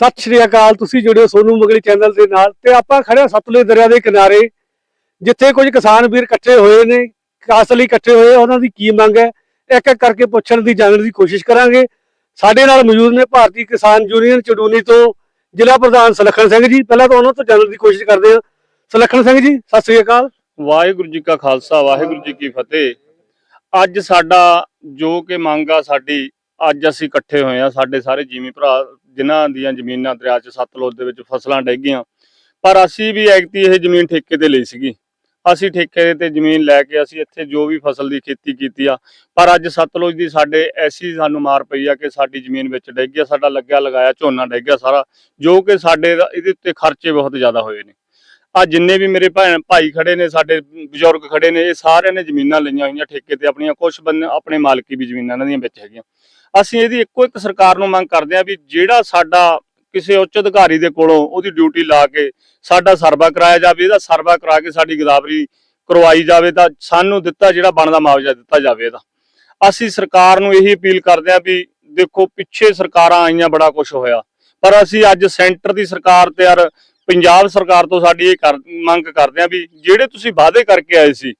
ਸਤਿ ਸ਼੍ਰੀ ਅਕਾਲ, ਤੁਸੀਂ ਜੁੜਿਓ ਸੋਨੂ ਮਗਲੀ ਚੈਨਲ ਦੇ ਨਾਲ ਤੇ ਆਪਾਂ ਖੜੇ ਸਤਲੁਜ ਦਰਿਆ ਦੇ ਕਿਨਾਰੇ, ਜਿੱਥੇ ਕੁਝ ਕਿਸਾਨ ਵੀਰ ਇਕੱਠੇ ਹੋਏ ਨੇ ਕਾਸ ਲਈ ਇਕੱਠੇ ਹੋਏ, ਉਹਨਾਂ ਦੀ ਕੀ ਮੰਗ ਹੈ? ਇੱਕ ਇੱਕ ਕਰਕੇ ਪੁੱਛਣ ਦੀ, ਜਾਣਨ ਦੀ ਕੋਸ਼ਿਸ਼ ਕਰਾਂਗੇ। ਸਾਡੇ ਨਾਲ ਮੌਜੂਦ ਨੇ ਭਾਰਤੀ ਕਿਸਾਨ ਯੂਨੀਅਨ ਚੜੂਨੀ ਤੋਂ ਜ਼ਿਲ੍ਹਾ ਪ੍ਰਧਾਨ ਸਲੱਖਣ ਸਿੰਘ ਜੀ। ਪਹਿਲਾਂ ਤਾਂ ਉਹਨਾਂ ਤੋਂ ਜਾਣਨ ਦੀ ਕੋਸ਼ਿਸ਼ ਕਰਦੇ ਹਾਂ। ਸਲੱਖਣ ਸਿੰਘ ਜੀ, ਸਤਿ ਸ਼੍ਰੀ ਅਕਾਲ। ਵਾਹਿਗੁਰੂ ਜੀ ਕਾ ਖਾਲਸਾ, ਵਾਹਿਗੁਰੂ ਜੀ ਕੀ ਫਤਿਹ। ਅੱਜ ਸਾਡਾ ਜੋ ਕਿ ਮੰਗ ਆ ਸਾਡੀ, ਅੱਜ ਅਸੀਂ ਇਕੱਠੇ ਹੋਏ ਆ ਸਾਡੇ ਸਾਰੇ ਜੀਵੀ ਭਰਾ ਜਿਨ੍ਹਾਂ ਦੀਆਂ ਜ਼ਮੀਨਾਂ ਦਰਿਆ 'ਚ ਸਤਲੁਜ ਦੇ ਵਿੱਚ ਫਸਲਾਂ ਡਿੱਗ ਪਰ ਅਸੀਂ ਵੀ ਐਕਤੀ ਇਹ ਜ਼ਮੀਨ ਠੇਕੇ ਤੇ ਲਈ ਸੀਗੀ। ਅਸੀਂ ਠੇਕੇ ਤੇ ਜ਼ਮੀਨ ਲੈ ਕੇ ਅਸੀਂ ਇੱਥੇ ਜੋ ਵੀ ਫਸਲ ਦੀ ਖੇਤੀ ਕੀਤੀ ਆ, ਪਰ ਅੱਜ ਸਤਲੁਜ ਦੀ ਸਾਡੇ ਐਸੀ ਸਾਨੂੰ ਮਾਰ ਪਈ ਆ ਕਿ ਸਾਡੀ ਜ਼ਮੀਨ ਵਿੱਚ ਡਿੱਗ ਗਿਆ ਸਾਡਾ ਲੱਗਿਆ ਲਗਾਇਆ ਝੋਨਾ ਡਿੱਗ ਗਿਆ ਸਾਰਾ, ਜੋ ਕਿ ਸਾਡੇ ਦਾ- ਇਹਦੇ ਉੱਤੇ ਖਰਚੇ ਬਹੁਤ ਜ਼ਿਆਦਾ ਹੋਏ ਨੇ। ਆ ਜਿੰਨੇ ਵੀ ਮੇਰੇ ਭੈਣ ਭਾਈ ਖੜੇ ਨੇ, ਸਾਡੇ ਬਜ਼ੁਰਗ ਖੜੇ ਨੇ, ਇਹ ਸਾਰਿਆਂ ਨੇ ਜ਼ਮੀਨਾਂ ਲਈਆਂ ਹੋਈਆਂ ਠੇਕੇ ਤੇ ਆਪਣੀਆਂ ਕੁਝ ਬੰਦੇ, ਆਪਣੇ ਮਾਲਕੀ ਵੀ ਜ਼ਮੀਨਾਂ ਇਹਨਾਂ ਦੀਆਂ ਵਿੱਚ ਹੈਗੀਆਂ। ਅਸੀਂ ਇਹਦੀ ਇੱਕੋ ਇੱਕ ਸਰਕਾਰ ਨੂੰ ਮੰਗ ਕਰਦੇ ਆ ਵੀ ਜਿਹੜਾ ਸਾਡਾ ਕਿਸੇ ਉੱਚ ਅਧਿਕਾਰੀ ਦੇ ਕੋਲੋਂ ਉਹਦੀ ਡਿਊਟੀ ਲਾ ਕੇ ਸਾਡਾ ਸਰਵਾ ਕਰਾਇਆ ਜਾਵੇ, ਇਹਦਾ ਸਰਵਾ ਕਰਾ ਕੇ ਸਾਡੀ ਗਦਾਵਰੀ ਕਰਵਾਈ ਜਾਵੇ ਤਾਂ ਸਾਨੂੰ ਦਿੱਤਾ ਜਿਹੜਾ ਬਣਦਾ ਮੁਆਵਜ਼ਾ ਦਿੱਤਾ ਜਾਵੇ ਇਹਦਾ। ਅਸੀਂ ਸਰਕਾਰ ਨੂੰ ਇਹੀ ਅਪੀਲ ਕਰਦੇ ਆ ਵੀ ਦੇਖੋ ਪਿੱਛੇ ਸਰਕਾਰਾਂ ਆਈਆਂ ਬੜਾ ਕੁਝ ਹੋਇਆ, ਪਰ ਅਸੀਂ ਅੱਜ ਸੈਂਟਰ ਦੀ ਸਰਕਾਰ ਤੇ ਯਾਰ ਪੰਜਾਬ ਸਰਕਾਰ ਤੋਂ ਸਾਡੀ ਇਹ ਕਰ- ਮੰਗ ਕਰਦੇ ਆ ਵੀ ਜਿਹੜੇ ਤੁਸੀਂ ਵਾਅਦੇ ਕਰਕੇ ਆਏ ਸੀ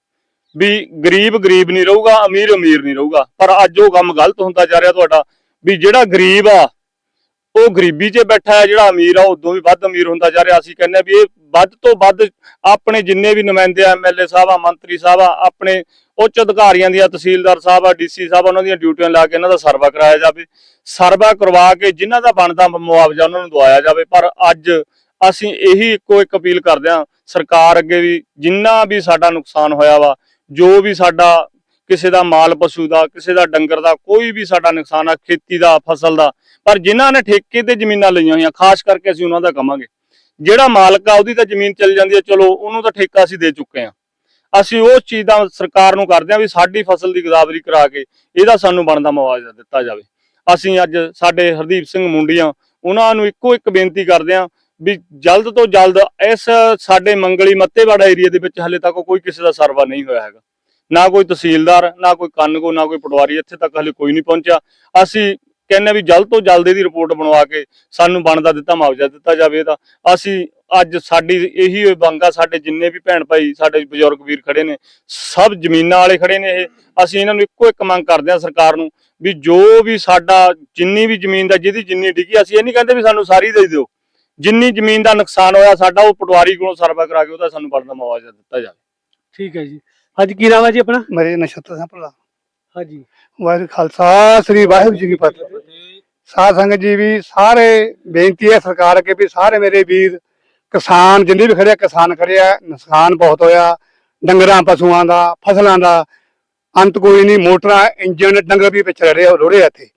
ਵੀ ਗਰੀਬ ਗਰੀਬ ਨਹੀਂ ਰਹੂਗਾ ਅਮੀਰ ਅਮੀਰ ਨਹੀਂ ਰਹੂਗਾ। ਪਰ ਅੱਜ ਉਹ ਕੰਮ ਗਲਤ ਹੁੰਦਾ ਜਾ ਰਿਹਾ ਤੁਹਾਡਾ ਵੀ ਜਿਹੜਾ ਗਰੀਬ ਆ ਉਹ ਗਰੀਬੀ 'ਚ ਬੈਠਾ ਹੈ ਜਿਹੜਾ ਅਮੀਰ ਆ ਉਦੋਂ ਵੀ ਵੱਧ ਅਮੀਰ ਹੁੰਦਾ ਜਾ ਰਿਹਾ। ਅਸੀਂ ਕਹਿੰਦੇ ਵੀ ਇਹ ਵੱਧ ਤੋਂ ਵੱਧ ਆਪਣੇ ਜਿੰਨੇ ਵੀ ਨੁਮਾਇੰਦੇ ਆ ਐਮਐਲਏ ਸਾਹਿਬ ਆ ਮੰਤਰੀ ਸਾਹਿਬ ਆ ਆਪਣੇ ਉੱਚ ਅਧਿਕਾਰੀਆਂ ਦੀਆਂ ਤਹਿਸੀਲਦਾਰ ਸਾਹਿਬ ਆ ਡੀਸੀ ਸਾਹਿਬ ਆ, ਉਹਨਾਂ ਦੀਆਂ ਡਿਊਟੀਆਂ ਲਾ ਕੇ ਇਹਨਾਂ ਦਾ ਸਰਵਾ ਕਰਾਇਆ ਜਾਵੇ। ਸਰਵਾ ਕਰਵਾ ਕੇ ਜਿਨ੍ਹਾਂ ਦਾ ਬਣਦਾ ਮੁਆਵਜ਼ਾ ਉਹਨਾਂ ਨੂੰ ਦਵਾਇਆ ਜਾਵੇ। ਪਰ ਅੱਜ ਅਸੀਂ ਇਹੀ ਇੱਕੋ ਇੱਕ ਅਪੀਲ ਕਰਦੇ ਹਾਂ ਸਰਕਾਰ ਅੱਗੇ ਵੀ ਜਿੰਨਾ ਵੀ ਸਾਡਾ ਨੁਕਸਾਨ ਹੋਇਆ ਵਾ ਜੋ ਵੀ ਸਾਡਾ ਕਿਸੇ ਦਾ ਮਾਲ ਪਸ਼ੂ ਦਾ, ਕਿਸੇ ਦਾ ਡੰਗਰ ਦਾ, ਕੋਈ ਵੀ ਸਾਡਾ ਨੁਕਸਾਨ ਆ, ਖੇਤੀ ਦਾ, ਫਸਲ ਦਾ, ਪਰ ਜਿਨ੍ਹਾਂ ਨੇ ਠੇਕੇ ਤੇ ਜ਼ਮੀਨਾਂ ਲਈਆਂ ਹੋਈਆਂ, ਖਾਸ ਕਰਕੇ ਅਸੀਂ ਉਹਨਾਂ ਦਾ ਕਵਾਂਗੇ। ਜਿਹੜਾ ਮਾਲਕ ਆ, ਉਹਦੀ ਤਾਂ ਜ਼ਮੀਨ ਚੱਲ ਜਾਂਦੀ ਹੈ ਚਲੋ ਉਹਨੂੰ ਤਾਂ ਠੇਕਾ ਅਸੀਂ ਦੇ ਚੁੱਕੇ ਆ ਅਸੀਂ ਉਸ ਚੀਜ਼ ਦਾ ਸਰਕਾਰ ਨੂੰ ਕਰਦੇ ਆ ਵੀ ਸਾਡੀ ਫਸਲ ਦੀ ਗਦਾਵਰੀ ਕਰਾ ਕੇ ਇਹਦਾ ਸਾਨੂੰ ਬਣਦਾ ਮੁਆਵਜ਼ਾ ਦਿੱਤਾ ਜਾਵੇ। ਅਸੀਂ ਅੱਜ ਸਾਡੇ ਹਰਦੀਪ ਸਿੰਘ ਮੁੰਡੀਆਂ, ਉਹਨਾਂ ਨੂੰ ਇੱਕੋ ਇੱਕ ਬੇਨਤੀ ਕਰਦੇ ਆ ਵੀ ਜਲਦ ਤੋਂ ਜਲਦ ਇਸ ਸਾਡੇ ਮੰਗਲੀ ਮੱਤੇਵਾੜਾ ਏਰੀਆ ਦੇ ਵਿੱਚ ਹਲੇ ਤੱਕ ਕੋਈ ਕਿਸੇ ਦਾ ਸਰਵਾ ਨਹੀਂ ਹੋਇਆ ਹੈਗਾ। ਨਾ ਕੋਈ ਤਹਿਸੀਲਦਾਰ, ਨਾ ਕੋਈ ਕਾਨੂੰਗੋ, ਨਾ ਕੋਈ ਪਟਵਾਰੀ ਇੱਥੇ ਤੱਕ ਹਲੇ ਕੋਈ ਨਹੀਂ ਪਹੁੰਚਿਆ। ਅਸੀਂ ਕਹਿੰਦੇ ਵੀ ਜਲਦ ਤੋਂ ਜਲਦ ਇਹਦੀ ਰਿਪੋਰਟ ਬਣਵਾ ਕੇ ਸਾਨੂੰ ਬਣਦਾ ਦਿੱਤਾ, ਮੁਆਵਜ਼ਾ ਦਿੱਤਾ ਜਾਵੇ ਇਹਦਾ। ਅਸੀਂ ਅੱਜ ਸਾਡੀ ਇਹੀ ਮੰਗ ਸਾਡੇ ਜਿੰਨੇ ਵੀ ਭੈਣ ਭਾਈ, ਸਾਡੇ ਬਜ਼ੁਰਗ ਵੀਰ ਖੜੇ ਨੇ, ਸਭ ਜ਼ਮੀਨਾਂ ਵਾਲੇ ਖੜੇ ਨੇ ਇਹ। ਅਸੀਂ ਇਹਨਾਂ ਨੂੰ ਇੱਕੋ ਇੱਕ ਮੰਗ ਕਰਦੇ ਹਾਂ ਸਰਕਾਰ ਨੂੰ ਵੀ ਜੋ ਵੀ ਸਾਡਾ ਜਿੰਨੀ ਵੀ ਜ਼ਮੀਨ ਦਾ, ਜਿਹਦੀ ਜਿੰਨੀ ਡਿੱਗੀ, ਅਸੀਂ ਇਹ ਨਹੀਂ ਕਹਿੰਦੇ ਵੀ ਸਾਨੂੰ ਸਾਰੀ ਦੇ ਦਿਓ। ਜਿੰਨੀ ਜ਼ਮੀਨ ਦਾ ਨੁਕਸਾਨ ਹੋਇਆ ਸਾਡਾ, ਉਹ ਪਟਵਾਰੀ ਕੋਲੋਂ ਸਰਵਾ ਕਰਾ ਕੇ ਉਹਦਾ ਸਾਨੂੰ ਬਣਦਾ ਮੁਆਵਜ਼ਾ ਦਿੱਤਾ ਜਾਵੇ। ਠੀਕ ਹੈ ਜੀ। ਹਾਂਜੀ ਕੀ ਨਾਮ ਹੈ ਜੀ ਆਪਣਾ? ਮੇਰੇ ਨਛੱਤਰ ਸਿੰਘ ਭਲਾ। ਹਾਂਜੀ। ਵਾਹਿਗੁਰੂ ਖਾਲਸਾ ਸ੍ਰੀ ਵਾਹਿਗੁਰੂ ਜੀ ਕੀ ਫਤਿਹ। ਸਾਧ ਸੰਗਤ ਜੀ ਵੀ ਸਾਰੇ ਬੇਨਤੀ ਹੈ ਸਰਕਾਰ ਅੱਗੇ ਵੀ ਸਾਰੇ ਮੇਰੇ ਵੀਰ ਕਿਸਾਨ ਜਿੰਨੇ ਵੀ ਖੜੇ ਆ, ਕਿਸਾਨ ਖੜੇ ਆ ਨੁਕਸਾਨ ਬਹੁਤ ਹੋਇਆ। ਡੰਗਰਾਂ ਪਸ਼ੂਆਂ ਦਾ ਫਸਲਾਂ ਦਾ। ਅੰਤ ਕੋਈ ਨਹੀਂ ਮੋਟਰਾਂ ਇੰਜਨ ਡੰਗਰ ਵੀ ਵਿੱਚ ਰਹੇ ਰੋੜੇ ਇੱਥੇ।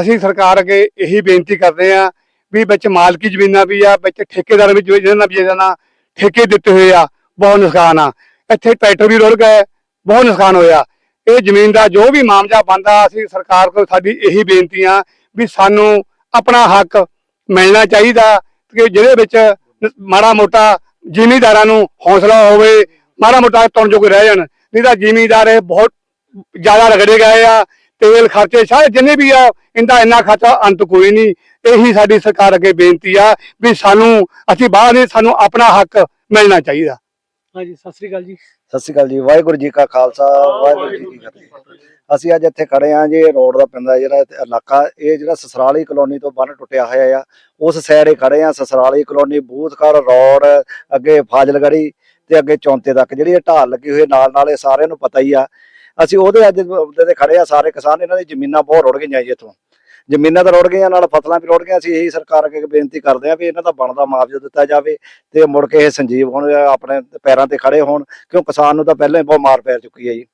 ਅਸੀਂ ਸਰਕਾਰ ਅੱਗੇ ਇਹੀ ਬੇਨਤੀ ਕਰਦੇ ਆ ਵੀ ਵਿੱਚ ਮਾਲਕੀ ਜ਼ਮੀਨਾਂ ਵੀ ਆ ਵਿੱਚ ਠੇਕੇਦਾਰ ਵੀ ਜਿਹਨਾਂ ਵੀ ਜਿਹਨਾਂ ਠੇਕੇ ਦਿੱਤੇ ਹੋਏ ਆ ਬਹੁਤ ਨੁਕਸਾਨ ਆ। ਇੱਥੇ ਟਰੈਕਟਰ ਵੀ ਰੁੜ ਗਏ, ਬਹੁਤ ਨੁਕਸਾਨ ਹੋਇਆ। ਇਹ ਜ਼ਮੀਨ ਦਾ ਜੋ ਵੀ ਮਾਮਲਾ ਬੰਦਾ ਅਸੀਂ ਸਰਕਾਰ ਕੋਲ ਸਾਡੀ ਇਹੀ ਬੇਨਤੀ ਆ ਵੀ ਸਾਨੂੰ ਆਪਣਾ ਹੱਕ ਮਿਲਣਾ ਚਾਹੀਦਾ ਕਿ ਜਿਹਦੇ ਵਿੱਚ ਮਾੜਾ ਮੋਟਾ ਜ਼ਿਮੀਂਦਾਰਾਂ ਨੂੰ ਹੌਸਲਾ ਹੋਵੇ ਮਾੜਾ ਮੋਟਾ ਤੁਰਨ ਜੋਗੇ ਰਹਿ ਜਾਣ। ਨਹੀਂ ਤਾਂ ਜ਼ਿਮੀਂਦਾਰ ਇਹ ਬਹੁਤ ਜ਼ਿਆਦਾ ਰਗੜੇ ਗਏ ਆ, ਤੇਲ ਖਰਚੇ ਸਾਰੇ ਜਿੰਨੇ ਵੀ ਆ, ਇਹਦਾ ਇੰਨਾ ਖਰਚਾ ਅੰਤ ਕੋਈ ਨਹੀਂ। ਇਹੀ ਸਾਡੀ ਸਰਕਾਰ ਅੱਗੇ ਬੇਨਤੀ ਆ ਵੀ ਸਾਨੂੰ, ਅਸੀਂ ਬਾਹਰ ਨਹੀਂ, ਸਾਨੂੰ ਆਪਣਾ ਹੱਕ ਮਿਲਣਾ ਚਾਹੀਦਾ। ਹਾਂਜੀ ਸਤਿ ਸ਼੍ਰੀ ਅਕਾਲ ਜੀ। ਸਤਿ ਸ਼੍ਰੀ ਅਕਾਲ ਜੀ ਵਾਹਿਗੁਰੂ ਜੀ ਕਾ ਖਾਲਸਾ ਵਾਹਿਗੁਰੂ ਜੀ ਕੀ ਫਤਿਹ। ਅਸੀਂ ਅੱਜ ਇੱਥੇ ਖੜੇ ਆਂ ਜੀ ਰੋਡ ਦਾ ਪੈਂਦਾ ਜਿਹੜਾ ਇੱਥੇ ਇਲਾਕਾ ਇਹ ਜਿਹੜਾ ਸਸਰਾਲੀ ਕਲੋਨੀ ਤੋਂ ਬੰਨ ਟੁੱਟਿਆ ਹੋਇਆ ਆ। ਉਸ ਸਾਈਡ ਹੀ ਖੜੇ ਆਂ ਸਸਰਾਲੀ ਕਲੋਨੀ ਬੂਥਕਰ ਰੋਡ ਅੱਗੇ ਫਾਜ਼ਲਗੜੀ ਤੇ ਅੱਗੇ ਚੌਂਤੇ ਤੱਕ। ਜਿਹੜੀ ਇਹ ਢਾਲ ਲੱਗੀ ਹੋਈ ਨਾਲ ਨਾਲ ਇਹ ਸਾਰਿਆਂ ਨੂੰ ਪਤਾ ਹੀ ਆ। ਅਸੀਂ ਉਹਦੇ ਅੱਜ ਤੇ ਖੜੇ ਆ ਸਾਰੇ ਕਿਸਾਨ ਇਹਨਾਂ ਦੀ ਜ਼ਮੀਨਾਂ ਬਹੁਤ ਰੁੜ ਗਈਆਂ ਜੀ ਇੱਥੋਂ। ਜ਼ਮੀਨਾਂ ਤਾਂ ਰੁੜ ਗਈਆਂ, ਨਾਲ ਫਸਲਾਂ ਵੀ ਰੁੜ ਗਈਆਂ, ਅਸੀਂ ਇਹੀ ਸਰਕਾਰ ਅੱਗੇ ਬੇਨਤੀ ਕਰਦੇ ਆ ਵੀ ਇਹਨਾਂ ਦਾ ਬਣਦਾ ਮੁਆਵਜ਼ਾ ਦਿੱਤਾ ਜਾਵੇ ਤੇ ਮੁੜ ਕੇ ਇਹ ਸੰਜੀਵ ਹੋਣ ਆਪਣੇ ਪੈਰਾਂ ਤੇ ਖੜੇ ਹੋਣ, ਕਿਉਂ ਕਿਸਾਨ ਨੂੰ ਤਾਂ ਪਹਿਲਾਂ ਹੀ ਬਹੁਤ ਮਾਰ ਪੈ ਚੁੱਕੀ ਹੈ ਜੀ।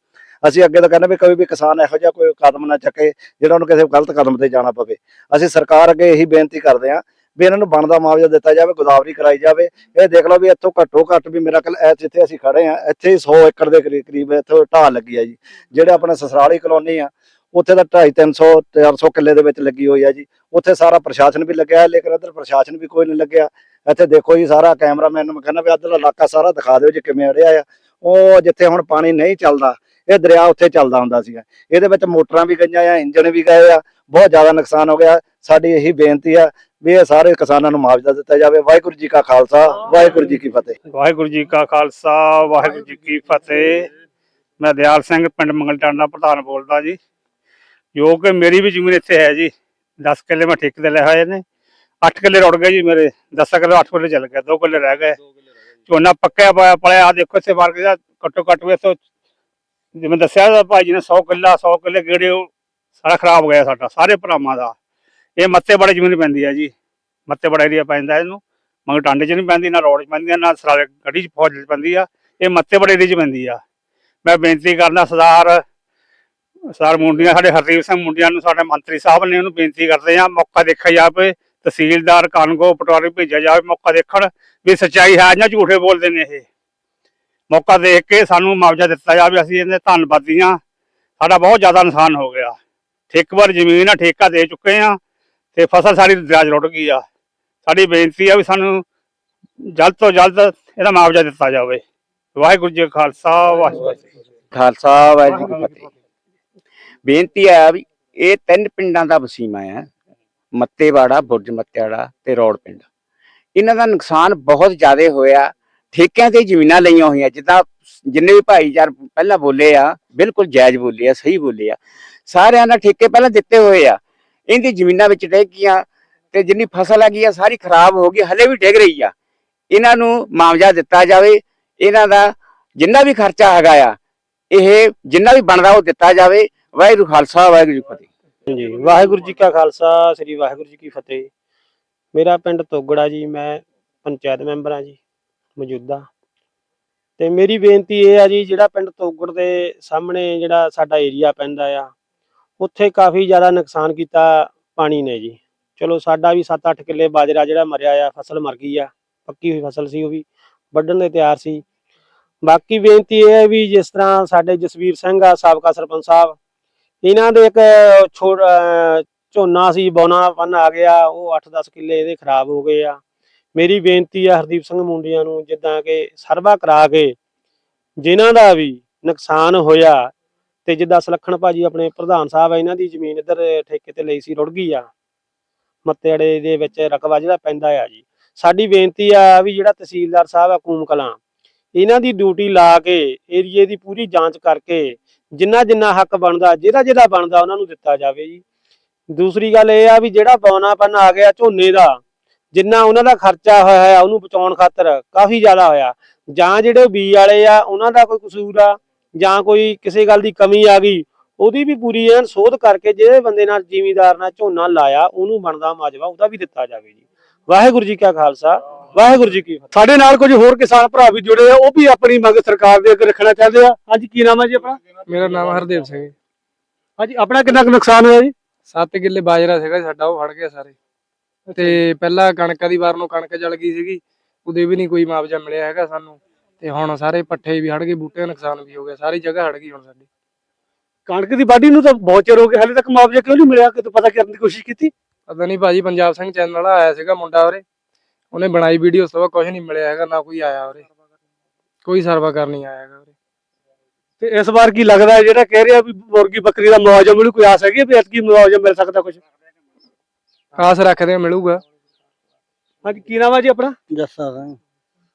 ਅਸੀਂ ਅੱਗੇ ਤਾਂ ਕਹਿੰਦੇ ਵੀ ਕੋਈ ਵੀ ਕਿਸਾਨ ਇਹੋ ਜਿਹਾ ਕੋਈ ਕਦਮ ਨਾ ਚੱਕੇ, ਜਿਹੜਾ ਉਹਨੂੰ ਕਿਸੇ ਗਲਤ ਕਦਮ ਤੇ ਜਾਣਾ ਪਵੇ। ਅਸੀਂ ਸਰਕਾਰ ਅੱਗੇ ਇਹੀ ਬੇਨਤੀ ਕਰਦੇ ਹਾਂ ਵੀ ਇਹਨਾਂ ਨੂੰ ਬਣਦਾ ਮੁਆਵਜ਼ਾ ਦਿੱਤਾ ਜਾਵੇ, ਗੋਦਾਵਰੀ ਕਰਾਈ ਜਾਵੇ। ਇਹ ਦੇਖ ਲਓ ਵੀ ਇੱਥੋਂ ਘੱਟੋ ਘੱਟ ਵੀ ਮੇਰਾ ਕੱਲ ਜਿੱਥੇ ਅਸੀਂ ਖੜੇ ਆ ਇੱਥੇ ਹੀ 100 ਏਕੜ ਦੇ ਕਰੀਬ ਕਰੀਬ ਇੱਥੋਂ ਢਾਹ ਲੱਗੀ ਆ ਜੀ। ਜਿਹੜੇ ਆਪਣੇ ਸਸਰਾਲੀ ਕਲੋਨੀ ਆ ਉੱਥੇ ਤਾਂ 250 300 400 ਕਿੱਲੇ ਦੇ ਵਿੱਚ ਲੱਗੀ ਹੋਈ ਹੈ ਜੀ। ਉੱਥੇ ਸਾਰਾ ਪ੍ਰਸ਼ਾਸਨ ਵੀ ਲੱਗਿਆ ਲੇਕਿਨ ਇੱਧਰ ਪ੍ਰਸ਼ਾਸਨ ਵੀ ਕੋਈ ਨਹੀਂ ਲੱਗਿਆ। ਇੱਥੇ ਦੇਖੋ ਜੀ, ਸਾਰਾ ਕੈਮਰਾਮੈਨ ਨੂੰ ਕਹਿੰਦਾ ਵੀ ਅੱਧਲਾ ਇਲਾਕਾ ਸਾਰਾ ਦਿਖਾ ਦਿਓ ਜੀ, ਕਿਵੇਂ ਅੜਿਆ ਆ। ਉਹ ਜਿੱਥੇ ਹੁਣ ਪਾਣੀ ਨਹੀਂ ਚੱਲਦਾ, ਇਹ ਦਰਿਆ ਉੱਥੇ ਚੱਲਦਾ ਹੁੰਦਾ ਸੀਗਾ। ਇਹਦੇ ਵਿੱਚ ਮੋਟਰਾਂ ਵੀ ਗਈਆਂ ਆ, ਇੰਜਣ ਵੀ ਗਏ ਆ, ਬਹੁਤ ਜ਼ਿਆਦਾ ਨੁਕਸਾਨ ਹੋ ਗਿਆ। ਸਾਡੀ ਇਹੀ ਬੇਨਤੀ ਆ ਵੀ ਇਹ ਸਾਰੇ ਕਿਸਾਨਾਂ ਨੂੰ ਮੁਆਵਜ਼ਾ ਦਿੱਤਾ ਜਾਵੇ। ਵਾਹਿਗੁਰੂ ਜੀ ਕਾ ਖਾਲਸਾ, ਵਾਹਿਗੁਰੂ ਜੀ ਕੀ ਫਤਿਹ। ਵਾਹਿਗੁਰੂ ਜੀ ਕਾ ਖਾਲਸਾ, ਵਾਹਿਗੁਰੂ ਜੀ ਕੀ ਫਤਿਹ। ਮੈਂ ਦਿਆਲ ਸਿੰਘ, ਪਿੰਡ ਮੰਗਲਟਾਂਡਾ ਪ੍ਰਧਾਨ ਬੋਲਦਾ ਜੀ। ਜੋ ਕਿ ਮੇਰੀ ਵੀ ਜ਼ਮੀਨ ਇੱਥੇ ਹੈ ਜੀ। 10 ਕਿੱਲੇ ਮੈਂ ਠੇਕੇ ਤੇ ਲਏ ਹੋਏ ਨੇ। 8 ਕਿੱਲੇ ਰੁੜ ਗਏ ਜੀ ਮੇਰੇ। 10 ਕਿੱਲੇ 8 ਕਿੱਲੇ ਚੱਲ ਗਏ 2 ਕਿੱਲੇ ਰਹਿ ਗਏ। ਝੋਨਾ ਪੱਕਿਆ ਪਿਆ ਪੜਿਆ ਆ ਦੇਖੋ ਇੱਥੇ ਮਾਰ ਕੇ ਘੱਟੋ ਘੱਟ ਵੀ ਇੱਥੋਂ ਜਿਵੇਂ ਦੱਸਿਆ ਭਾਈ ਜੀ ਨੇ 100 ਕਿੱਲਾ 100 ਕਿੱਲੇ ਗੇੜੇ ਸਾਰਾ ਖਰਾਬ ਹੋ ਗਿਆ ਸਾਡਾ, ਸਾਰੇ ਭਰਾਵਾਂ ਦਾ। ਇਹ ਮੱਤੇ ਬੜੇ ਜ਼ਮੀਨ ਪੈਂਦੀ ਆ ਜੀ। ਮੱਤੇ ਬੜਾ ਏਰੀਆ ਪੈਂਦਾ ਇਹਨੂੰ। ਮਗਰ ਟਾਂਡੇ 'ਚ ਨਹੀਂ ਪੈਂਦੀ, ਨਾ ਰੋਡ 'ਚ ਪੈਂਦੀ, ਨਾ ਸਰਾਲੇ, ਗੱਡੀ 'ਚ ਫੌਜ 'ਚ ਪੈਂਦੀ ਆ। ਇਹ ਮੱਤੇ ਬੜੇ ਏਰੀਆ 'ਚ ਪੈਂਦੀ ਆ। ਮੈਂ ਬੇਨਤੀ ਕਰਦਾ ਸਰਦਾਰ ਸਰ, ਮੁੰਡੀਆਂ ਸਾਡੇ ਹਰਦੀਪ ਸਿੰਘ ਮੁੰਡੀਆਂ ਨੂੰ ਸਾਡੇ ਮੰਤਰੀ ਸਾਹਿਬ ਨੇ ਉਹਨੂੰ ਬੇਨਤੀ ਕਰਦੇ ਆ ਮੌਕਾ ਦੇਖਿਆ ਜਾਵੇ, ਤਹਿਸੀਲਦਾਰ ਕਾਨਗੋ ਪਟਵਾਰੀ ਭੇਜਿਆ ਜਾਵੇ, ਮੌਕਾ ਦੇਖਣ ਵੀ ਸੱਚਾਈ ਹੈ ਜਾਂ ਝੂਠੇ ਬੋਲਦੇ ਨੇ ਇਹ। ਮੌਕਾ ਦੇਖ ਕੇ ਸਾਨੂੰ ਮੁਆਵਜ਼ਾ ਦਿੱਤਾ ਜਾਵੇ, ਅਸੀਂ ਇਹਦੇ ਧੰਨਵਾਦੀ ਹਾਂ। ਸਾਡਾ ਬਹੁਤ ਜ਼ਿਆਦਾ ਨੁਕਸਾਨ ਹੋ ਗਿਆ। ਠੇਕੇਦਾਰ ਜ਼ਮੀਨ ਆ, ਠੇਕਾ ਦੇ ਚੁੱਕੇ ਆ ਤੇ ਫਸਲ ਸਾਡੀ ਦਰਿਆ 'ਚ ਗਈ ਆ। ਸਾਡੀ ਬੇਨਤੀ ਆ ਵੀ ਸਾਨੂੰ ਜਲਦ ਤੋਂ ਜਲਦ ਇਹਦਾ ਮੁਆਵਜ਼ਾ ਦਿੱਤਾ ਜਾਵੇ। ਵਾਹਿਗੁਰੂ ਜੀ ਖਾਲਸਾ, ਵਾਹਿਗੁਰੂ ਜੀ ਖਾਲਸਾ, ਵਾਹਿਗੁਰੂ ਜੀ ਫਤਿਹ। ਬੇਨਤੀ ਆ ਵੀ ਇਹ ਤਿੰਨ ਪਿੰਡਾਂ ਦਾ ਵਸੀਮਾ ਹੈ ਮੱਤੇਵਾੜਾ, ਬੁਰਜ ਮੱਤੇਵਾੜਾ ਤੇ ਰੋਡ ਪਿੰਡ। ਇਹਨਾਂ ਦਾ ਨੁਕਸਾਨ ਬਹੁਤ ਜ਼ਿਆਦਾ ਹੋਇਆ, ਠੇਕਿਆਂ ਤੇ ਜ਼ਮੀਨਾਂ ਲਈਆਂ ਹੋਈਆਂ, ਜਿੱਦਾਂ ਜਿੰਨੇ ਵੀ ਭਾਈਚਾਰ ਪਹਿਲਾਂ ਬੋਲੇ ਆ, ਬਿਲਕੁਲ ਜਾਇਜ਼ ਬੋਲੇ ਆ, ਸਹੀ ਬੋਲੇ ਆ। ਸਾਰਿਆਂ ਦਾ ਠੇਕੇ ਪਹਿਲਾਂ ਦਿੱਤੇ ਹੋਏ ਆ। ਇਹਦੀ ਜ਼ਮੀਨਾਂ ਵਿੱਚ ਡਿੱਗ ਗਈਆਂ ਤੇ ਜਿੰਨੀ ਫਸਲ ਹੈਗੀ ਆ, ਸਾਰੀ ਖਰਾਬ ਹੋ ਗਈ, ਹਲੇ ਵੀ ਡਿੱਗ ਰਹੀ ਆ। ਇਹਨਾਂ ਨੂੰ ਮੁਆਵਜ਼ਾ ਦਿੱਤਾ ਜਾਵੇ, ਇਹਨਾਂ ਦਾ ਜਿੰਨਾ ਵੀ ਖਰਚਾ ਹੈਗਾ ਆ, ਇਹ ਜਿੰਨਾ ਵੀ ਬਣਦਾ ਉਹ ਦਿੱਤਾ ਜਾਵੇ। ਵਾਹਿਗੁਰੂ ਖਾਲਸਾ, ਵਾਹਿਗੁਰੂ ਜੀ ਕੀ ਫਤਿਹ। ਜੀ ਵਾਹਿਗੁਰੂ ਜੀ ਕਾ ਖਾਲਸਾ, ਸ੍ਰੀ ਵਾਹਿਗੁਰੂ ਜੀ ਕੀ ਫਤਿਹ। ਮੇਰਾ ਪਿੰਡ ਤੋਗੜਾ ਜੀ, ਮੈਂ ਪੰਚਾਇਤ ਮੈਂਬਰ ਹਾਂ ਜੀ, ਮੌਜੂਦਾ। ਤੇ ਮੇਰੀ ਬੇਨਤੀ ਇਹ ਆ ਜੀ, ਜਿਹੜਾ ਪਿੰਡ ਤੋਗੜ ਦੇ ਸਾਹਮਣੇ ਜਿਹੜਾ ਸਾਡਾ ਏਰੀਆ ਪੈਂਦਾ ਆ, ਉੱਥੇ ਕਾਫੀ ਜ਼ਿਆਦਾ ਨੁਕਸਾਨ ਕੀਤਾ ਪਾਣੀ ਨੇ ਜੀ। ਚਲੋ, ਸਾਡਾ ਵੀ 7-8 ਕਿੱਲੇ ਬਾਜਰਾ ਜਿਹੜਾ ਮਰਿਆ ਆ, ਫਸਲ ਮਰ ਗਈ ਆ, ਪੱਕੀ ਹੋਈ ਫਸਲ ਸੀ ਉਹ ਵੀ, ਵੱਢਣ ਦੇ ਤਿਆਰ ਸੀ। ਬਾਕੀ ਬੇਨਤੀ ਇਹ ਹੈ ਵੀ ਜਿਸ ਤਰ੍ਹਾਂ ਸਾਡੇ ਜਸਵੀਰ ਸਿੰਘ ਆ, ਸਾਬਕਾ ਸਰਪੰਚ ਸਾਹਿਬ ਇਹਨਾਂ ਦੇ ਇੱਕ ਛੋੜ ਝੋਨਾ ਸੀ ਬੌਨਾ ਪੰਨ ਆ ਗਿਆ, ਉਹ 8-10 ਕਿੱਲੇ ਇਹਦੇ ਖਰਾਬ ਹੋ ਗਏ ਆ। ਮੇਰੀ ਬੇਨਤੀ ਆ ਹਰਦੀਪ ਸਿੰਘ ਮੁੰਡਿਆਂ ਨੂੰ, ਜਿੱਦਾਂ ਕਿ ਸਰਵਾ ਕਰਾ ਕੇ ਜਿਨ੍ਹਾਂ ਦਾ ਵੀ ਨੁਕਸਾਨ ਹੋਇਆ ਤੇ ਜਿੱਦਾਂ ਸਲੱਖਣ ਭਾਜੀ ਆਪਣੇ ਪ੍ਰਧਾਨ ਸਾਹਿਬ ਆ, ਇਹਨਾਂ ਦੀ ਜ਼ਮੀਨ ਇੱਧਰ ਠੇਕੇ ਤੇ ਲਈ ਸੀ, ਰੁੜ ਗਈ ਆ। ਮੱਤੇੜੇ ਦੇ ਵਿੱਚ ਰਕਬਾ ਜਿਹੜਾ ਪੈਂਦਾ ਆ ਜੀ। ਸਾਡੀ ਬੇਨਤੀ ਆ ਵੀ ਜਿਹੜਾ ਤਹਿਸੀਲਦਾਰ ਸਾਹਿਬ ਆ, ਕੂਮ ਕਲਾਂ, ਇਹਨਾਂ ਦੀ ਡਿਊਟੀ ਲਾ ਕੇ ਏਰੀਏ ਦੀ ਪੂਰੀ ਜਾਂਚ ਕਰਕੇ ਜਿੰਨਾ ਜਿੰਨਾ ਹੱਕ ਬਣਦਾ ਜਿਹੜਾ ਜਿਹੜਾ ਬਣਦਾ ਉਹਨਾਂ ਨੂੰ ਦਿੱਤਾ ਜਾਵੇ ਜੀ। ਦੂਸਰੀ ਗੱਲ ਇਹ ਆ ਵੀ ਜਿਹੜਾ ਬੌਨਾਪਨ ਆ ਗਿਆ ਝੋਨੇ ਦਾ, ਜਿੰਨਾ ਉਹਨਾਂ ਦਾ ਖਰਚਾ ਹੋਇਆ ਹੈ ਉਹਨੂੰ ਬਚਾਉਣ ਖਾਤਰ ਕਾਫੀ ਜ਼ਿਆਦਾ ਹੋਇਆ। ਜਾਂ ਜਿਹੜੇ ਬੀ ਵਾਲੇ ਆ, ਉਹਨਾਂ ਦਾ ਕੋਈ ਕਸੂਰ ਆ, ਜਾਂ ਕੋਈ ਕਿਸੇ ਗੱਲ ਦੀ ਕਮੀ ਆ ਗਈ, ਉਹਦੀ ਵੀ ਪੂਰੀ ਐਨ ਸੋਧ ਕਰਕੇ ਜਿਹੜੇ ਬੰਦੇ ਨਾਲ ਜਿਮੀਦਾਰ ਨਾਲ ਝੋਨਾ ਲਾਇਆ, ਉਹਨੂੰ ਬਣਦਾ ਮਾਜਵਾ, ਉਹਦਾ ਵੀ ਦਿੱਤਾ ਜਾਵੇ ਜੀ। ਵਾਹਿਗੁਰੂ ਜੀ ਕਾ ਖਾਲਸਾ। ਵਾਹਿਗੁਰੂ ਜੀ ਕੀ ਫਤਿਹ। ਸਾਡੇ ਨਾਲ ਕੁਝ ਹੋਰ ਕਿਸਾਨ ਭਰਾ ਵੀ ਜੁੜੇ ਆ ਉਹ ਵੀ ਆਪਣੀ ਮੰਗ ਸਰਕਾਰ ਦੇ ਅੱਗੇ ਰੱਖਣਾ ਚਾਹੁੰਦੇ ਆ। ਹਾਂਜੀ ਕੀ ਨਾਮ ਹੈ ਜੀ ਆਪਣਾ? ਮੇਰਾ ਨਾਮ ਹਰਦੇਵ ਸਿੰਘ ਹੈ। ਹਾਂਜੀ ਆਪਣਾ ਕਿੰਨਾ ਕੁ ਨੁਕਸਾਨ ਹੋਇਆ ਜੀ? 7 ਕਿੱਲੇ ਬਾਜਰਾ ਸੀਗਾ ਜੀ ਸਾਡਾ ਉਹ ਫੜ ਗਿਆ ਸਾਰੇ। ਤੇ ਪਹਿਲਾਂ ਕਣਕਾਂ ਦੀ ਵਾਰ ਨੂੰ ਕਣਕ ਜਲ ਗਈ ਸੀਗੀ ਉਹਦੇ ਵੀ ਨਹੀਂ ਕੋਈ ਮੁਆਵਜ਼ਾ ਮਿਲਿਆ ਹੈਗਾ ਸਾਨੂੰ। ਤੇ ਹੁਣ ਸਾਰੇ ਪੱਠੇ ਵੀ ਹੜ ਗਏ ਬੂਟਿਆਂ ਦਾ ਨੁਕਸਾਨ ਵੀ ਹੋ ਗਿਆ ਸਾਰੀ ਜਗ੍ਹਾ ਹੜ ਗਈ ਹੁਣ ਸਾਡੀ। ਕਣਕ ਦੀ ਵਾਢੀ ਨੂੰ ਤਾਂ ਬਹੁਤ ਚਿਰ ਹੋ ਗਿਆ ਹਾਲੇ ਤੱਕ ਮੁਆਵਜ਼ਾ ਕਿਉਂ ਨਹੀਂ ਮਿਲਿਆ? ਕਿ ਪਤਾ ਕਰਨ ਦੀ ਕੋਸ਼ਿਸ਼ ਕੀਤੀ? ਪਤਾ ਨਹੀਂ ਭਾਜੀ ਪੰਜਾਬ ਸਿੰਘ ਚੈਨਲ ਵਾਲਾ ਆਇਆ ਸੀਗਾ ਮੁੰਡਾ ਉਰੇ। ਉਹਨੇ ਬਣਾਈ ਵੀਡੀਓ ਸਵਾ ਕੁਝ ਨਹੀਂ ਮਿਲਿਆ ਹੈਗਾ ਨਾ ਕੋਈ ਆਇਆ ਉਰੇ। ਕੋਈ ਸਰਵਾ ਕਰ ਨਹੀਂ ਆਇਆ ਹੈਗਾ ਉਰੇ। ਤੇ ਇਸ ਵਾਰ ਕੀ ਲੱਗਦਾ ਹੈ ਜਿਹੜਾ ਕਹਿ ਰਿਹਾ ਵੀ ਮੁਰਗੀ ਬੱਕਰੀ ਦਾ ਮੁਆਵਜ਼ਾ ਮਿਲੂ ਕੋਈ ਆਸ ਹੈਗੀ ਹੈ ਵੀ ਐਤਕੀ ਮੁਆਵਜ਼ਾ ਮਿਲ ਸਕਦਾ ਕੁਝ ਆਸ ਰੱਖਦੇ ਆ ਮਿਲੂਗਾ। ਹਾਂਜੀ ਕੀ ਨਾਮ ਹੈ ਜੀ ਆਪਣਾ? ਜੱਸਾ ਸਿੰਘ।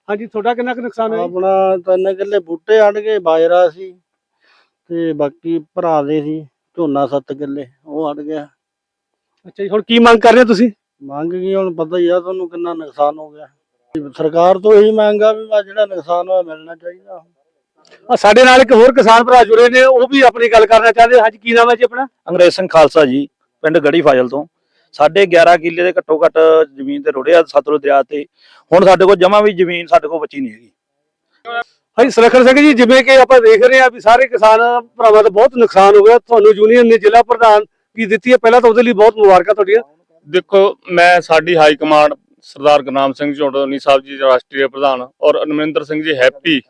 ਹਾਂਜੀ ਤੁਹਾਡਾ ਕਿੰਨਾ ਕੁ ਨੁਕਸਾਨ ਹੋਇਆ ਜੀ? ਆਪਣਾ ਤਿੰਨ ਕਿੱਲੇ ਬੂਟੇ ਅੜ ਗਏ ਬਾਜਰਾ ਸੀ ਤੇ ਬਾਕੀ ਭਰਾ ਦੇ ਸੀ ਝੋਨਾ 7 ਕਿੱਲੇ ਉਹ ਅੜ ਗਿਆ। ਅੱਛਾ ਜੀ ਹੁਣ ਕੀ ਮੰਗ ਕਰ ਰਹੇ ਹੋ ਤੁਸੀਂ? ਮੰਗ ਗਈ ਹੁਣ ਪਤਾ ਹੀ ਆ ਤੁਹਾਨੂੰ ਕਿੰਨਾ ਨੁਕਸਾਨ ਹੋ ਗਿਆ। ਸਰਕਾਰ ਤੋਂ ਇਹੀ ਮੰਗ ਆ ਵੀ ਆਹ ਜਿਹੜਾ ਨੁਕਸਾਨ ਹੋਇਆ ਮਿਲਣਾ ਚਾਹੀਦਾ। ਆ ਸਾਡੇ ਨਾਲ ਇੱਕ ਹੋਰ ਕਿਸਾਨ ਭਰਾ ਜੁੜੇ ਨੇ ਉਹ ਵੀ ਆਪਣੀ ਗੱਲ ਕਰਨਾ ਚਾਹੁੰਦੇ ਹਾਂਜੀ ਕੀ ਨਾਮ ਹੈ ਜੀ ਆਪਣਾ? ਅੰਗਰੇਜ਼ ਸਿੰਘ ਖਾਲਸਾ ਜੀ ਪਿੰਡ ਗੜੀ ਫਾਜ਼ਲ ਤੋਂ। ਸਾਡੇ 11 ਕਿੱਲੇ ਦੇ ਘੱਟੋ ਘੱਟ ਜ਼ਮੀਨ ਤੇ ਰੁੜਿਆ ਸਤਲੁਜ ਦਰਿਆ ਤੇ। ਹੁਣ ਸਾਡੇ ਕੋਲ ਜਮਾ ਵੀ ਜ਼ਮੀਨ ਸਾਡੇ ਕੋਲ ਬਚੀ ਨਹੀਂ ਹੈਗੀ। ਹਾਂਜੀ ਸੁਲੱਖਣ ਸਿੰਘ ਜੀ ਜਿਵੇਂ ਕਿ ਆਪਾਂ ਦੇਖ ਰਹੇ ਹਾਂ ਵੀ ਸਾਰੇ ਕਿਸਾਨ ਭਰਾਵਾਂ ਦਾ ਬਹੁਤ ਨੁਕਸਾਨ ਹੋ ਗਿਆ। ਤੁਹਾਨੂੰ ਯੂਨੀਅਨ ਨੇ ਜ਼ਿਲ੍ਹਾ ਪ੍ਰਧਾਨ ਕੀ ਦਿੱਤੀ ਹੈ? ਪਹਿਲਾਂ ਤਾਂ ਉਹਦੇ ਲਈ ਬਹੁਤ ਮੁਬਾਰਕਾਂ ਤੁਹਾਡੀਆਂ। ਦੇਖੋ, ਮੈਂ ਸਾਡੀ ਹਾਈ ਕਮਾਂਡ ਸਰਦਾਰ ਗੁਰਨਾਮ ਸਿੰਘ ਝੋਟੋਨੀ ਸਾਹਿਬ ਜੀ ਰਾਸ਼ਟਰੀ ਪ੍ਰਧਾਨ ਔਰ ਅਨਮਿੰਦਰ ਸਿੰਘ ਜੀ ਹੈਪੀ,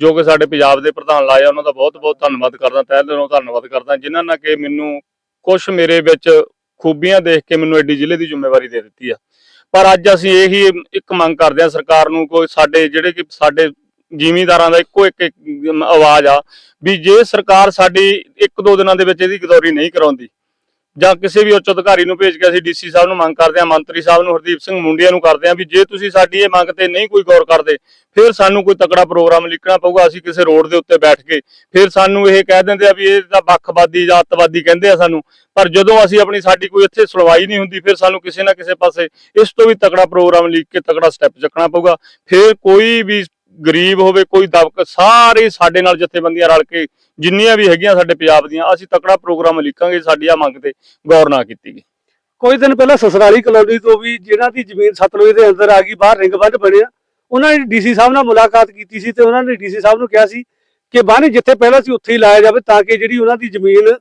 ਜੋ ਕਿ ਸਾਡੇ ਪੰਜਾਬ ਦੇ ਪ੍ਰਧਾਨ ਲਾਇਆ ਉਹਨਾਂ ਦਾ ਬਹੁਤ ਬਹੁਤ ਧੰਨਵਾਦ ਕਰਦਾ, ਤਹਿ ਦਿਲੋਂ ਧੰਨਵਾਦ ਕਰਦਾ, ਜਿਨ੍ਹਾਂ ਨਾਲ ਕਿ ਮੈਨੂੰ ਕੁਝ ਮੇਰੇ ਵਿੱਚ ਖੂਬੀਆਂ ਦੇਖ ਕੇ ਮੈਨੂੰ ਐਡੀ ਜ਼ਿਲ੍ਹੇ ਦੀ ਜ਼ਿੰਮੇਵਾਰੀ ਦੇ ਦਿੱਤੀ ਆ। ਪਰ ਅੱਜ ਅਸੀਂ ਇਹੀ ਇੱਕ ਮੰਗ ਕਰਦੇ ਹਾਂ ਸਰਕਾਰ ਨੂੰ, ਕੋਈ ਸਾਡੇ ਜਿਹੜੇ ਕਿ ਸਾਡੇ ਜ਼ਿਮੀਂਦਾਰਾਂ ਦਾ ਇੱਕੋ ਇੱਕ ਇੱਕ ਆਵਾਜ਼ ਆ, ਵੀ ਜੇ ਸਰਕਾਰ ਸਾਡੀ ਇੱਕ ਦੋ ਦਿਨਾਂ ਦੇ ਵਿੱਚ ਇਹਦੀ ਗਦੌਰੀ ਨਹੀਂ ਕਰਾਉਂਦੀ ਜਾਂ ਕਿਸੇ ਵੀ ਉੱਚ ਅਧਿਕਾਰੀ ਨੂੰ ਭੇਜ ਕੇ ਅਸੀਂ ਡੀਸੀ ਸਾਹਿਬ ਨੂੰ ਮੰਗ ਕਰਦੇ ਹਾਂ, ਮੰਤਰੀ ਸਾਹਿਬ ਨੂੰ, ਹਰਦੀਪ ਸਿੰਘ ਮੁੰਡਿਆ ਨੂੰ ਕਰਦੇ ਹਾਂ ਵੀ ਜੇ ਤੁਸੀਂ ਸਾਡੀ ਇਹ ਮੰਗ ਤੇ ਨਹੀਂ ਕੋਈ ਗੌਰ ਕਰਦੇ, ਫਿਰ ਸਾਨੂੰ ਕੋਈ ਤਕੜਾ ਪ੍ਰੋਗਰਾਮ ਲਿਖਣਾ ਪਊਗਾ, ਅਸੀਂ ਕਿਸੇ ਰੋਡ ਦੇ ਉੱਤੇ ਬੈਠ ਕੇ। ਫਿਰ ਸਾਨੂੰ ਇਹ ਕਹਿ ਦਿੰਦੇ ਆ ਵੀ ਇਹ ਤਾਂ ਵੱਖਵਾਦੀ ਜਾਂ ਅੱਤਵਾਦੀ ਕਹਿੰਦੇ ਆ ਸਾਨੂੰ, ਪਰ ਜਦੋਂ ਅਸੀਂ ਆਪਣੀ ਸਾਡੀ ਕੋਈ ਇੱਥੇ ਸੁਣਵਾਈ ਨਹੀਂ ਹੁੰਦੀ, ਫਿਰ ਸਾਨੂੰ ਕਿਸੇ ਨਾ ਕਿਸੇ ਪਾਸੇ ਇਸ ਤੋਂ ਵੀ ਤਕੜਾ ਪ੍ਰੋਗਰਾਮ ਲਿਖ ਕੇ ਤਕੜਾ ਸਟੈਪ ਚੱਕਣਾ ਪਊਗਾ। ਫਿਰ ਕੋਈ ਵੀ ਗਰੀਬ ਹੋਵੇ, ਕੋਈ ਦਬਕ ਸਾਰੇ ਸਾਡੇ ਨਾਲ ਜਥੇਬੰਦੀਆਂ ਰਲ ਕੇ ਜਿੰਨੀਆਂ ਵੀ ਹੈਗੀਆਂ ਸਾਡੇ ਪੰਜਾਬ ਦੀਆਂ, ਅਸੀਂ ਤਕੜਾ ਪ੍ਰੋਗਰਾਮ ਲਿਖਾਂਗੇ ਸਾਡੀ ਆ ਮੰਗ ਤੇ ਗੌਰ ਨਾ ਕੀਤੀ ਗਈ। ਕੁਝ ਦਿਨ ਪਹਿਲਾਂ ਸਸਰਾਲੀ ਕਲੋਨੀ ਤੋਂ ਵੀ ਜਿਹਨਾਂ ਦੀ ਜ਼ਮੀਨ ਸਤਲੁਜ ਦੇ ਅੰਦਰ ਆ ਗਈ, ਬਾਹਰ ਰਿੰਗ ਬੰਨ ਬਣਿਆ, ਉਹਨਾਂ ਨੇ ਡੀਸੀ ਸਾਹਿਬ ਨਾਲ ਮੁਲਾਕਾਤ ਕੀਤੀ ਸੀ ਤੇ ਉਹਨਾਂ ਨੇ ਡੀਸੀ ਸਾਹਿਬ ਨੂੰ ਕਿਹਾ ਸੀ ਕਿ ਬੰਨ ਜਿੱਥੇ ਪਹਿਲਾਂ ਸੀ ਉੱਥੇ ਹੀ ਲਾਇਆ ਜਾਵੇ ਤਾਂ ਕਿ ਜਿਹੜੀ ਉਹਨਾਂ ਦੀ ਜ਼ਮੀਨ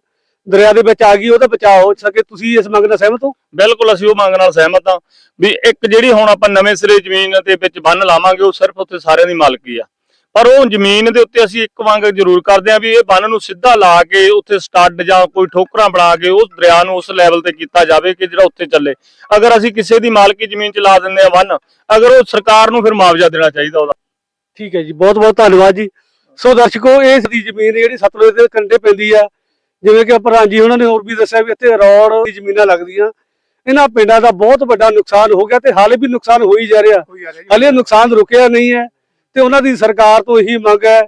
ਦਰਿਆ ਦੇ ਵਿੱਚ ਆ ਗਈ ਉਹਦਾ ਬਚਾਅ ਹੋ ਸਕੇ ਤੁਸੀਂ ਇਸ ਮੰਗ ਨਾਲ ਸਹਿਮਤ ਹੋ? ਬਿਲਕੁਲ ਅਸੀਂ ਉਹ ਮੰਗ ਨਾਲ ਸਹਿਮਤ ਹਾਂ ਵੀ ਇੱਕ ਜਿਹੜੀ ਹੁਣ ਆਪਾਂ ਨਵੇਂ ਸਿਰੇ ਜ਼ਮੀਨ ਦੇ ਵਿੱਚ ਬੰਨ ਲਾਵਾਂਗੇ ਉਹ ਸਿਰਫ ਉੱਥੇ ਸਾਰਿਆਂ ਦੀ ਮਾਲਕੀ ਆ। ਪਰ ਉਹ ਜ਼ਮੀਨ ਦੇ ਉੱਤੇ ਅਸੀਂ ਇੱਕ ਮੰਗ ਜ਼ਰੂਰ ਕਰਦੇ ਹਾਂ ਵੀ ਇਹ ਬੰਨ ਨੂੰ ਸਿੱਧਾ ਲਾ ਕੇ ਉੱਥੇ ਸਟੱਡ ਜਾਂ ਕੋਈ ਠੋਕਰਾਂ ਬਣਾ ਕੇ ਉਸ ਦਰਿਆ ਨੂੰ ਉਸ ਲੈਵਲ ਤੇ ਕੀਤਾ ਜਾਵੇ ਕਿ ਜਿਹੜਾ ਉੱਥੇ ਚੱਲੇ। ਅਗਰ ਅਸੀਂ ਕਿਸੇ ਦੀ ਮਾਲਕੀ ਜ਼ਮੀਨ 'ਚ ਲਾ ਦਿੰਦੇ ਆ ਬੰਨ ਅਗਰ ਉਹ ਸਰਕਾਰ ਨੂੰ ਫਿਰ ਮੁਆਵਜ਼ਾ ਦੇਣਾ ਚਾਹੀਦਾ ਉਹਦਾ। ਠੀਕ ਹੈ ਜੀ ਬਹੁਤ ਬਹੁਤ ਧੰਨਵਾਦ ਜੀ। ਸੋ ਦਰਸ਼ਕੋ ਇਸ ਦੀ ਜ਼ਮੀਨ ਜਿਹੜੀ ਸਤਲੁਜ ਦੇ ਕੰਢੇ ਪੈਂਦੀ ਆ ਜਿਵੇਂ ਕਿ ਪ੍ਰਧਾਨ ਜੀ ਉਹਨਾਂ ਨੇ ਹੋਰ ਵੀ ਦੱਸਿਆ ਵੀ ਇੱਥੇ ਰੋਡ ਦੀ ਜ਼ਮੀਨਾਂ ਲੱਗਦੀਆਂ। ਇਹਨਾਂ ਪਿੰਡਾਂ ਦਾ ਬਹੁਤ ਵੱਡਾ ਨੁਕਸਾਨ ਹੋ ਗਿਆ ਤੇ ਹਾਲੇ ਵੀ ਨੁਕਸਾਨ ਹੋ ਹੀ ਜਾ ਰਿਹਾ। ਹਾਲੇ ਨੁਕਸਾਨ ਰੁਕਿਆ ਨਹੀਂ ਹੈ ਤੇ ਉਹਨਾਂ ਦੀ ਸਰਕਾਰ ਤੋਂ ਇਹੀ ਮੰਗ ਹੈ।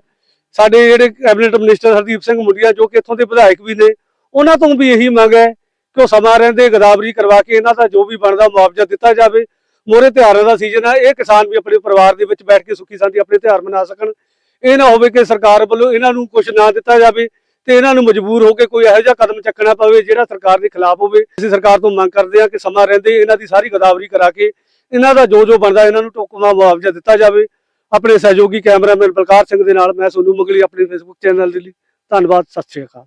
ਸਾਡੇ ਜਿਹੜੇ ਕੈਬਨਿਟ ਮਿਨਿਸਟਰ ਹਰਦੀਪ ਸਿੰਘ ਮੁੰਡੀਆ ਜੋ ਕਿ ਇੱਥੋਂ ਦੇ ਵਿਧਾਇਕ ਵੀ ਨੇ ਉਹਨਾਂ ਤੋਂ ਵੀ ਇਹੀ ਮੰਗ ਹੈ ਕਿ ਉਹ ਸਮਾਂ ਰਹਿੰਦੇ ਗਦਾਵਰੀ ਕਰਵਾ ਕੇ ਇਹਨਾਂ ਦਾ ਜੋ ਵੀ ਬਣਦਾ ਮੁਆਵਜ਼ਾ ਦਿੱਤਾ ਜਾਵੇ। ਮੋਰੇ ਤਿਉਹਾਰਾਂ ਦਾ ਸੀਜ਼ਨ ਹੈ ਇਹ ਕਿਸਾਨ ਵੀ ਆਪਣੇ ਪਰਿਵਾਰ ਦੇ ਵਿੱਚ ਬੈਠ ਕੇ ਸੁੱਖੀ ਸਾਂਦੀ ਆਪਣੇ ਤਿਉਹਾਰ ਮਨਾ ਸਕਣ। ਇਹ ਨਾ ਹੋਵੇ ਕਿ ਸਰਕਾਰ ਵੱਲੋਂ ਇਹਨਾਂ ਨੂੰ ਕੁਝ ਨਾ ਦਿੱਤਾ ਜਾਵੇ। ਤੇ ਇਹਨਾਂ ਨੂੰ ਮਜਬੂਰ ਹੋ ਕੇ ਕੋਈ ਇਹੋ ਜਿਹਾ ਕਦਮ ਚੱਕਣਾ ਪਵੇ ਜਿਹੜਾ ਸਰਕਾਰ ਦੇ ਖਿਲਾਫ ਹੋਵੇ। ਅਸੀਂ ਸਰਕਾਰ ਤੋਂ ਮੰਗ ਕਰਦੇ ਹਾਂ ਕਿ ਸਮਾਂ ਰਹਿੰਦੇ ਇਹਨਾਂ ਦੀ ਸਾਰੀ ਗਦਾਵਰੀ ਕਰਾ ਕੇ ਇਹਨਾਂ ਦਾ ਜੋ ਜੋ ਬਣਦਾ ਇਹਨਾਂ ਨੂੰ ਟੋਕਮਾ ਮੁਆਵਜ਼ਾ ਦਿੱਤਾ ਜਾਵੇ। ਆਪਣੇ ਸਹਿਯੋਗੀ ਕੈਮਰਾਮੈਨ ਬਲਕਾਰ ਸਿੰਘ ਦੇ ਨਾਲ ਮੈਂ ਸੋਨੂ ਮੁਗਲੀ, ਆਪਣੇ ਫੇਸਬੁੱਕ ਚੈਨਲ ਦੇ ਲਈ ਧੰਨਵਾਦ, ਸਤਿ ਸ਼੍ਰੀ ਅਕਾਲ।